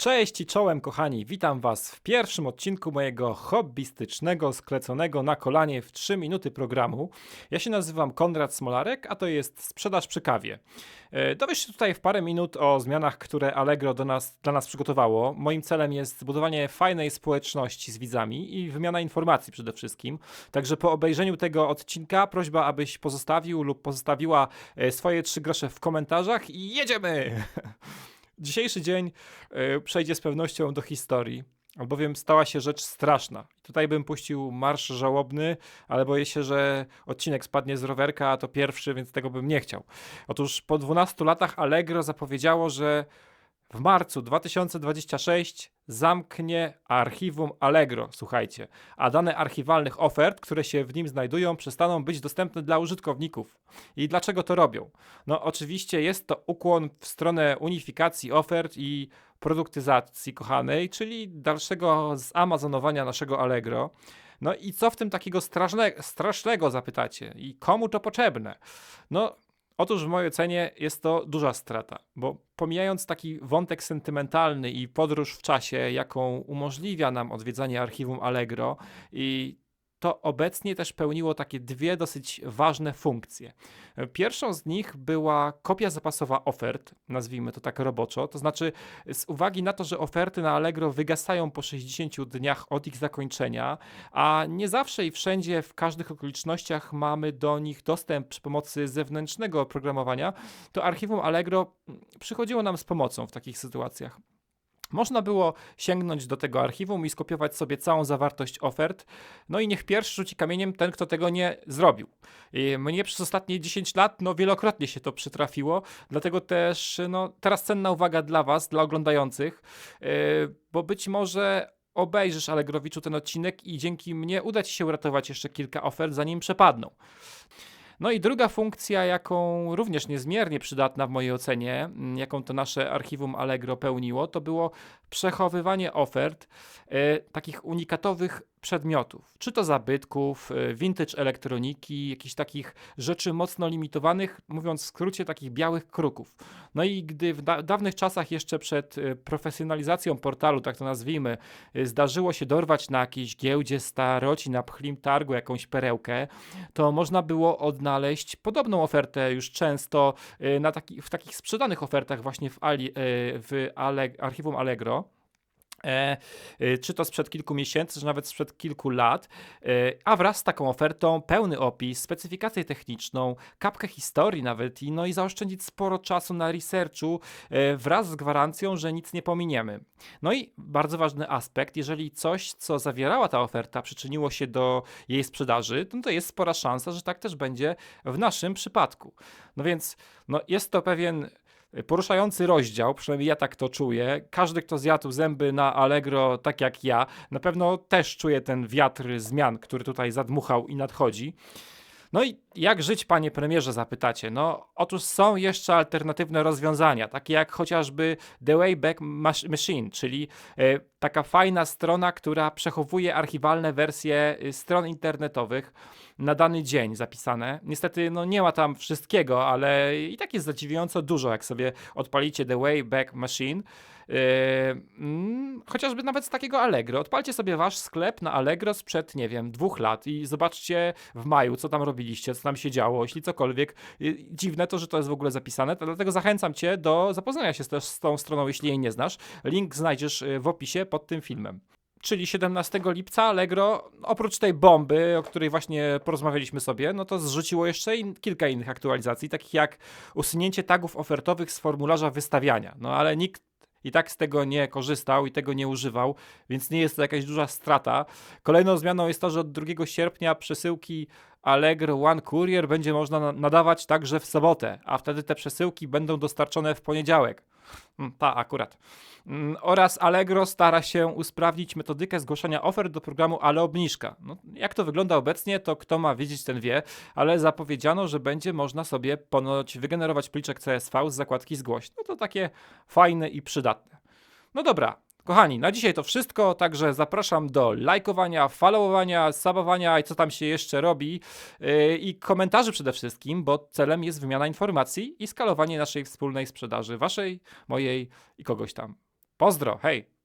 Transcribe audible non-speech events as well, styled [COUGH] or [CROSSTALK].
Cześć i czołem kochani, witam was w pierwszym odcinku mojego hobbystycznego, skleconego na kolanie w 3 minuty programu. Ja się nazywam Konrad Smolarek, a to jest Sprzedaż przy kawie. E, Dowiesz się tutaj w parę minut o zmianach, które Allegro do nas, dla nas przygotowało. Moim celem jest zbudowanie fajnej społeczności z widzami i wymiana informacji przede wszystkim. Także po obejrzeniu tego odcinka prośba, abyś pozostawił lub pozostawiła e, swoje trzy grosze w komentarzach i jedziemy! [LAUGHS] Dzisiejszy dzień y, przejdzie z pewnością do historii, albowiem stała się rzecz straszna. Tutaj bym puścił marsz żałobny, ale boję się, że odcinek spadnie z rowerka, a to pierwszy, więc tego bym nie chciał. Otóż po 12 latach Allegro zapowiedziało, że w marcu 2026 zamknie archiwum Allegro, słuchajcie, a dane archiwalnych ofert, które się w nim znajdują, przestaną być dostępne dla użytkowników. I dlaczego to robią? No, oczywiście jest to ukłon w stronę unifikacji ofert i produktyzacji kochanej, czyli dalszego zamazonowania naszego Allegro. No i co w tym takiego straszne, strasznego zapytacie? I komu to potrzebne? No, Otóż w mojej ocenie jest to duża strata, bo pomijając taki wątek sentymentalny i podróż w czasie, jaką umożliwia nam odwiedzanie archiwum Allegro i to obecnie też pełniło takie dwie dosyć ważne funkcje. Pierwszą z nich była kopia zapasowa ofert, nazwijmy to tak roboczo, to znaczy z uwagi na to, że oferty na Allegro wygasają po 60 dniach od ich zakończenia, a nie zawsze i wszędzie w każdych okolicznościach mamy do nich dostęp przy pomocy zewnętrznego oprogramowania, to archiwum Allegro przychodziło nam z pomocą w takich sytuacjach. Można było sięgnąć do tego archiwum i skopiować sobie całą zawartość ofert. No i niech pierwszy rzuci kamieniem ten, kto tego nie zrobił. I mnie przez ostatnie 10 lat no, wielokrotnie się to przytrafiło, dlatego też no, teraz cenna uwaga dla Was, dla oglądających, yy, bo być może obejrzysz Allegrowiczu ten odcinek i dzięki mnie uda Ci się uratować jeszcze kilka ofert, zanim przepadną. No i druga funkcja, jaką również niezmiernie przydatna w mojej ocenie, jaką to nasze archiwum Allegro pełniło, to było przechowywanie ofert e, takich unikatowych przedmiotów, czy to zabytków, e, vintage elektroniki, jakichś takich rzeczy mocno limitowanych, mówiąc w skrócie takich białych kruków. No i gdy w da dawnych czasach jeszcze przed e, profesjonalizacją portalu, tak to nazwijmy, zdarzyło się dorwać na jakiejś giełdzie staroci, na pchlim targu jakąś perełkę, to można było odnaleźć podobną ofertę już często na taki, w takich sprzedanych ofertach właśnie w, Ali, w Ale, archiwum Allegro. E, e, czy to sprzed kilku miesięcy, czy nawet sprzed kilku lat, e, a wraz z taką ofertą pełny opis, specyfikację techniczną, kapkę historii nawet i no i zaoszczędzić sporo czasu na researchu wraz z gwarancją, że nic nie pominiemy. No i bardzo ważny aspekt, jeżeli coś, co zawierała ta oferta, przyczyniło się do jej sprzedaży, no to jest spora szansa, że tak też będzie w naszym przypadku. No więc no jest to pewien poruszający rozdział, przynajmniej ja tak to czuję. Każdy, kto zjadł zęby na Allegro, tak jak ja, na pewno też czuje ten wiatr zmian, który tutaj zadmuchał i nadchodzi. No i jak żyć, panie premierze, zapytacie? No, otóż są jeszcze alternatywne rozwiązania, takie jak chociażby The Wayback Machine, czyli y, taka fajna strona, która przechowuje archiwalne wersje y, stron internetowych na dany dzień zapisane. Niestety, no nie ma tam wszystkiego, ale i tak jest zadziwiająco dużo, jak sobie odpalicie The Wayback Machine. Yy, mm, chociażby nawet z takiego Allegro. Odpalcie sobie wasz sklep na Allegro sprzed, nie wiem, dwóch lat i zobaczcie w maju, co tam robiliście, co tam się działo, jeśli cokolwiek. Yy, dziwne to, że to jest w ogóle zapisane, dlatego zachęcam cię do zapoznania się z, z tą stroną, jeśli jej nie znasz. Link znajdziesz yy, w opisie pod tym filmem czyli 17 lipca Allegro, oprócz tej bomby, o której właśnie porozmawialiśmy sobie, no to zrzuciło jeszcze in, kilka innych aktualizacji, takich jak usunięcie tagów ofertowych z formularza wystawiania. No ale nikt i tak z tego nie korzystał i tego nie używał, więc nie jest to jakaś duża strata. Kolejną zmianą jest to, że od 2 sierpnia przesyłki Allegro One Courier będzie można nadawać także w sobotę, a wtedy te przesyłki będą dostarczone w poniedziałek. Mm, ta akurat. Mm, oraz Allegro stara się usprawnić metodykę zgłaszania ofert do programu Ale Obniżka. No, jak to wygląda obecnie, to kto ma wiedzieć, ten wie, ale zapowiedziano, że będzie można sobie ponoć wygenerować pliczek CSV z zakładki zgłoś. No to takie fajne i przydatne. No dobra, Kochani, na dzisiaj to wszystko, także zapraszam do lajkowania, followowania, subowania i co tam się jeszcze robi yy, i komentarzy przede wszystkim, bo celem jest wymiana informacji i skalowanie naszej wspólnej sprzedaży, waszej, mojej i kogoś tam. Pozdro, hej!